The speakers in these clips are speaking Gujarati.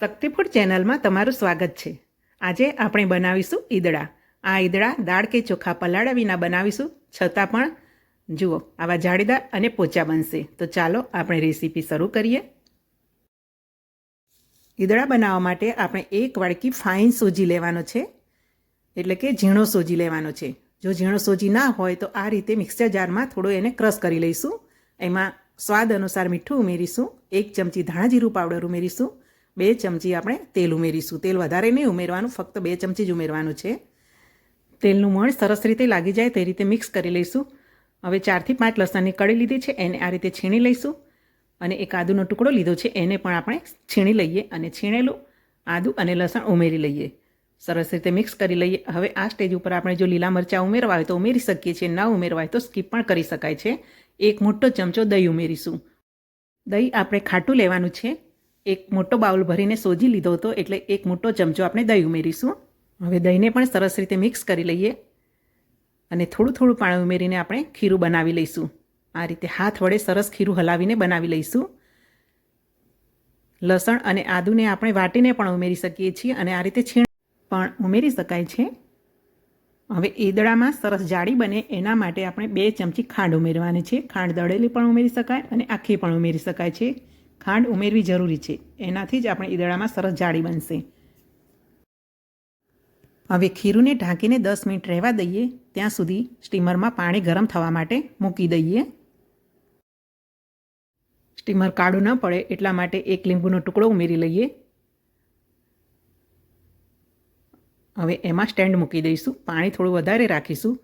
શક્તિફૂડ ચેનલમાં તમારું સ્વાગત છે. આજે આપણે બનાવીશું ઈદડા. આ ઈદડા દાળ કે ચોખા પલાળ્યા વિના બનાવીશું, છતાં પણ જુઓ, આવા જાળીદાર અને પોચા બનશે. તો ચાલો આપણે રેસીપી શરૂ કરીએ. ઈદડા બનાવવા માટે આપણે એક વાડકી ફાઇન સોજી લેવાનો છે, એટલે કે ઝીણો સોજી લેવાનો છે. જો ઝીણો સોજી ના હોય તો આ રીતે મિક્સર જારમાં થોડો એને ક્રશ કરી લઈશું. એમાં સ્વાદ અનુસાર મીઠું ઉમેરીશું, એક ચમચી ધાણા જીરું પાવડર ઉમેરીશું બે ચમચી આપણે તેલ ઉમેરીશું. તેલ વધારે નહીં ઉમેરવાનું, ફક્ત બે ચમચી જ ઉમેરવાનું છે. તેલનું મણ સરસ રીતે લાગી જાય તે રીતે મિક્સ કરી લઈશું. હવે ચારથી પાંચ લસણની કળી લીધી છે, એને આ રીતે છીણી લઈશું. અને એક આદુનો ટુકડો લીધો છે, એને પણ આપણે છીણી લઈએ અને છીણેલું આદુ અને લસણ ઉમેરી લઈએ. સરસ રીતે મિક્સ કરી લઈએ. હવે આ સ્ટેજ ઉપર આપણે જો લીલા મરચાં ઉમેરવા હોય તો ઉમેરી શકીએ છીએ, ન ઉમેરવા હોય તો સ્કીપ પણ કરી શકાય છે. એક મોટો ચમચો દહીં ઉમેરીશું. દહીં આપણે ખાટું લેવાનું છે. એક મોટો બાઉલ ભરીને સોજી લીધો હતો એટલે એક મોટો ચમચો આપણે દહીં ઉમેરીશું. હવે દહીંને પણ સરસ રીતે મિક્સ કરી લઈએ અને થોડું થોડું પાણી ઉમેરીને આપણે ખીરું બનાવી લઈશું. આ રીતે હાથ વડે સરસ ખીરું હલાવીને બનાવી લઈશું. લસણ અને આદુને આપણે વાટીને પણ ઉમેરી શકીએ છીએ અને આ રીતે છીણ પણ ઉમેરી શકાય છે. હવે ઈદડામાં સરસ જાડી બને એના માટે આપણે બે ચમચી ખાંડ ઉમેરવાની છે. ખાંડ દળેલી પણ ઉમેરી શકાય અને આખી પણ ઉમેરી શકાય છે. ખાંડ ઉમેરવી જરૂરી છે. એનાથી જ આપણે ઈદડામાં સરસ જાળી બનશે. હવે ખીરુંને ઢાંકીને દસ મિનિટ રહેવા દઈએ. ત્યાં સુધી સ્ટીમરમાં પાણી ગરમ થવા માટે મૂકી દઈએ. સ્ટીમર કાળું ન પડે એટલા માટે એક લીંબુનો ટુકડો ઉમેરી લઈએ. હવે એમાં સ્ટેન્ડ મૂકી દઈશું. પાણી થોડું વધારે રાખીશું,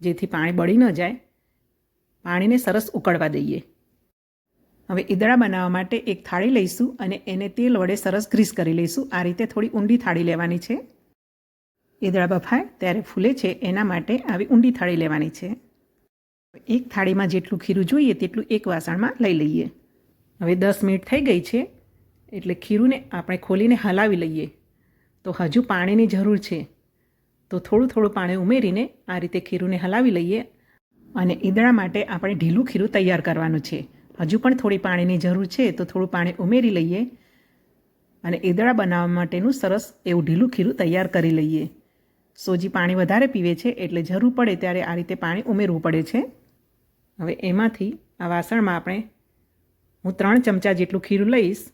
જેથી પાણી બળી ન જાય. પાણીને સરસ ઉકળવા દઈએ. હવે ઈદળા બનાવવા માટે એક થાળી લઈશું અને એને તેલ વડે સરસ ગ્રીસ કરી લઈશું. આ રીતે થોડી ઊંડી થાળી લેવાની છે. ઈદળા બફાય ત્યારે ફૂલે છે. એના માટે આવી ઊંડી થાળી લેવાની છે. એક થાળીમાં જેટલું ખીરું જોઈએ તેટલું એક વાસણમાં લઈ લઈએ. હવે દસ મિનિટ થઈ ગઈ છે એટલે ખીરુંને આપણે ખોલીને હલાવી લઈએ. તો હજુ પાણીની જરૂર છે. તો થોડું થોડું પાણી ઉમેરીને આ રીતે ખીરુંને હલાવી લઈએ અને ઈદળા માટે આપણે ઢીલું ખીરું તૈયાર કરવાનું છે. હજુ પણ થોડી પાણીની જરૂર છે, તો થોડું પાણી ઉમેરી લઈએ અને ઈદળા બનાવવા માટેનું સરસ એવું ઢીલું ખીરું તૈયાર કરી લઈએ. સોજી પાણી વધારે પીવે છે, એટલે જરૂર પડે ત્યારે આ રીતે પાણી ઉમેરવું પડે છે. હવે એમાંથી આ વાસણમાં આપણે હું ત્રણ ચમચા જેટલું ખીરું લઈશ.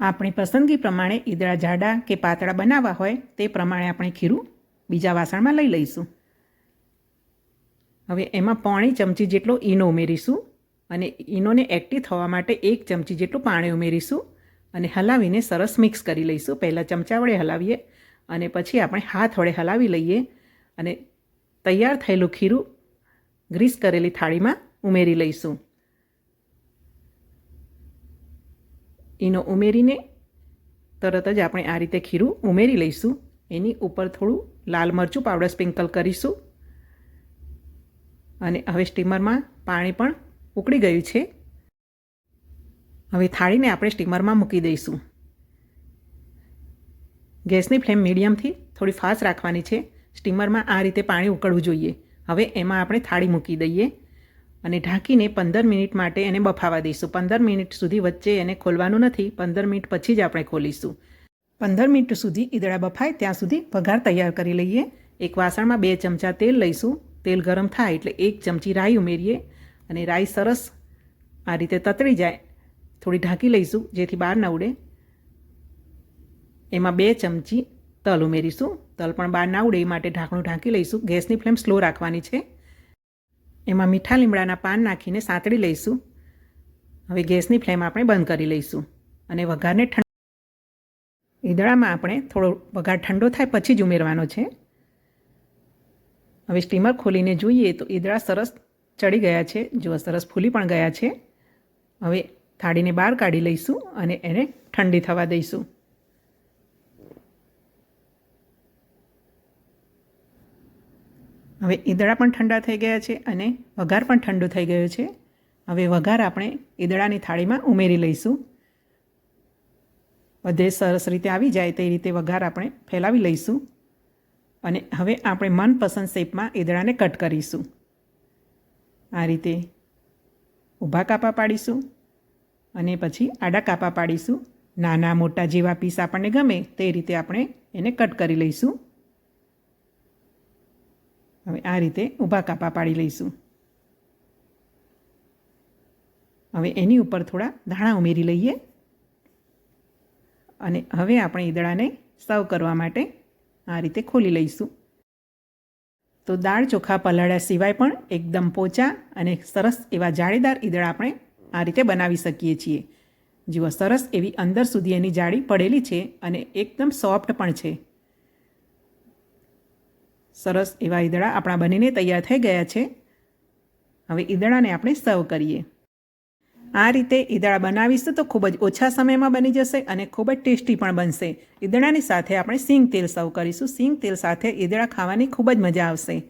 આપણી પસંદગી પ્રમાણે ઈદળા જાડા કે પાતળા બનાવવા હોય તે પ્રમાણે આપણે ખીરું બીજા વાસણમાં લઈ લઈશું. હવે એમાં પોણી ચમચી જેટલો ઈનો ઉમેરીશું. અને ઈનોને એક્ટિવ થવા માટે એક ચમચી જેટલું પાણી ઉમેરીશું અને હલાવીને સરસ મિક્સ કરી લઈશું. પહેલાં ચમચા વડે હલાવીએ અને પછી આપણે હાથ વડે હલાવી લઈએ અને તૈયાર થયેલું ખીરું ગ્રીસ કરેલી થાળીમાં ઉમેરી લઈશું. એનો ઉમેરીને તરત જ આપણે આ રીતે ખીરું ઉમેરી લઈશું. એની ઉપર થોડું લાલ મરચું પાવડર સ્પ્રિંકલ કરીશું. અને હવે સ્ટીમરમાં પાણી પણ ઉકળી ગયું છે. હવે થાળીને આપણે સ્ટીમરમાં મૂકી દઈશું. ગેસની ફ્લેમ મીડિયમથી થોડી ફાસ્ટ રાખવાની છે. સ્ટીમરમાં આ રીતે પાણી ઉકળવું જોઈએ. હવે એમાં આપણે થાળી મૂકી દઈએ અને ઢાંકીને પંદર મિનિટ માટે એને બફાવા દઈશું. પંદર મિનિટ સુધી વચ્ચે એને ખોલવાનું નથી. પંદર મિનિટ પછી જ આપણે ખોલીશું. પંદર મિનિટ સુધી ઈદળા બફાય ત્યાં સુધી વઘાર તૈયાર કરી લઈએ. એક વાસણમાં બે ચમચા તેલ લઈશું. તેલ ગરમ થાય એટલે એક ચમચી રાઈ ઉમેરીએ. અને રાઈ સરસ આ રીતે તતળી જાય. થોડી ઢાંકી લઈશું, જેથી બહાર ના ઉડે. એમાં બે ચમચી તલ ઉમેરીશું. તલ પણ બહાર ના ઉડે, એ માટે ઢાંકણું ઢાંકી લઈશું. ગેસની ફ્લેમ સ્લો રાખવાની છે. એમાં મીઠા લીમડાના પાન નાખીને સાંતળી લઈશું. હવે ગેસની ફ્લેમ આપણે બંધ કરી લઈશું. અને વઘારને ઠંડ ઈદળામાં આપણે થોડો વઘાર ઠંડો થાય પછી જ ઉમેરવાનો છે. હવે સ્ટીમર ખોલીને જોઈએ તો ઈદળા સરસ ચડી ગયા છે, જુઓ, સરસ ફૂલી પણ ગયા છે. હવે થાળીને બહાર કાઢી લઈશું અને એને ઠંડી થવા દઈશું. હવે ઈદડા પણ ઠંડા થઈ ગયા છે અને વઘાર પણ ઠંડો થઈ ગયો છે. હવે વઘાર આપણે ઈદડાની થાળીમાં ઉમેરી લઈશું. બધે સરસ રીતે આવી જાય તે રીતે વઘાર આપણે ફેલાવી લઈશું. અને હવે આપણે મનપસંદ શેપમાં ઈદડાને કટ કરીશું. આ રીતે ઊભા કાપા પાડીશું અને પછી આડા કાપા પાડીશું. નાના મોટા જેવા પીસ આપણને ગમે તે રીતે આપણે એને કટ કરી લઈશું. હવે આ રીતે ઊભા કાપા પાડી લઈશું. હવે એની ઉપર થોડા ધાણા ઉમેરી લઈએ. અને હવે આપણે ઈદડાને સર્વ કરવા માટે આ રીતે ખોલી લઈશું. તો દાળ ચોખા પલાળ્યા સિવાય પણ એકદમ પોચા અને સરસ એવા જાળીદાર ઈદળા આપણે આ રીતે બનાવી શકીએ છીએ. જુઓ, સરસ એવી અંદર સુધી એની જાળી પડેલી છે અને એકદમ સોફ્ટ પણ છે. સરસ એવા ઈદળા આપણા બનીને તૈયાર થઈ ગયા છે. હવે ઈદળાને આપણે સર્વ કરીએ. આ રીતે ઈદળા બનાવીશું તો ખૂબ જ ઓછા સમયમાં બની જશે અને ખૂબ જ ટેસ્ટી પણ બનશે. ઈદળાની સાથે આપણે સિંગ તેલ સર્વ કરીશું. સિંગ તેલ સાથે ઈદળા ખાવાની ખૂબ જ મજા આવશે.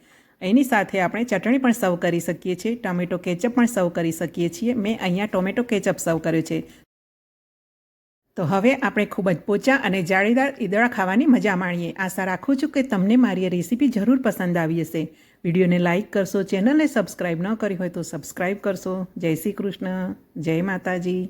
એની સાથે આપણે ચટણી પણ સર્વ કરી શકીએ છીએ. ટમેટો કેચઅપ પણ સર્વ કરી શકીએ છીએ. મેં અહીંયા ટોમેટો કેચઅપ સર્વ કર્યો છે. તો હવે આપણે ખૂબ જ પોચા અને જાળીદાર ઈદળા ખાવાની મજા માણીએ. આશા રાખું છું કે તમને મારી રેસીપી જરૂર પસંદ આવી હશે. વિડીયોને લાઇક કરશો, ચેનલને સબસ્ક્રાઈબ ન કરી હોય તો સબસ્ક્રાઈબ કરશો. જય શ્રી કૃષ્ણ, જય માતાજી.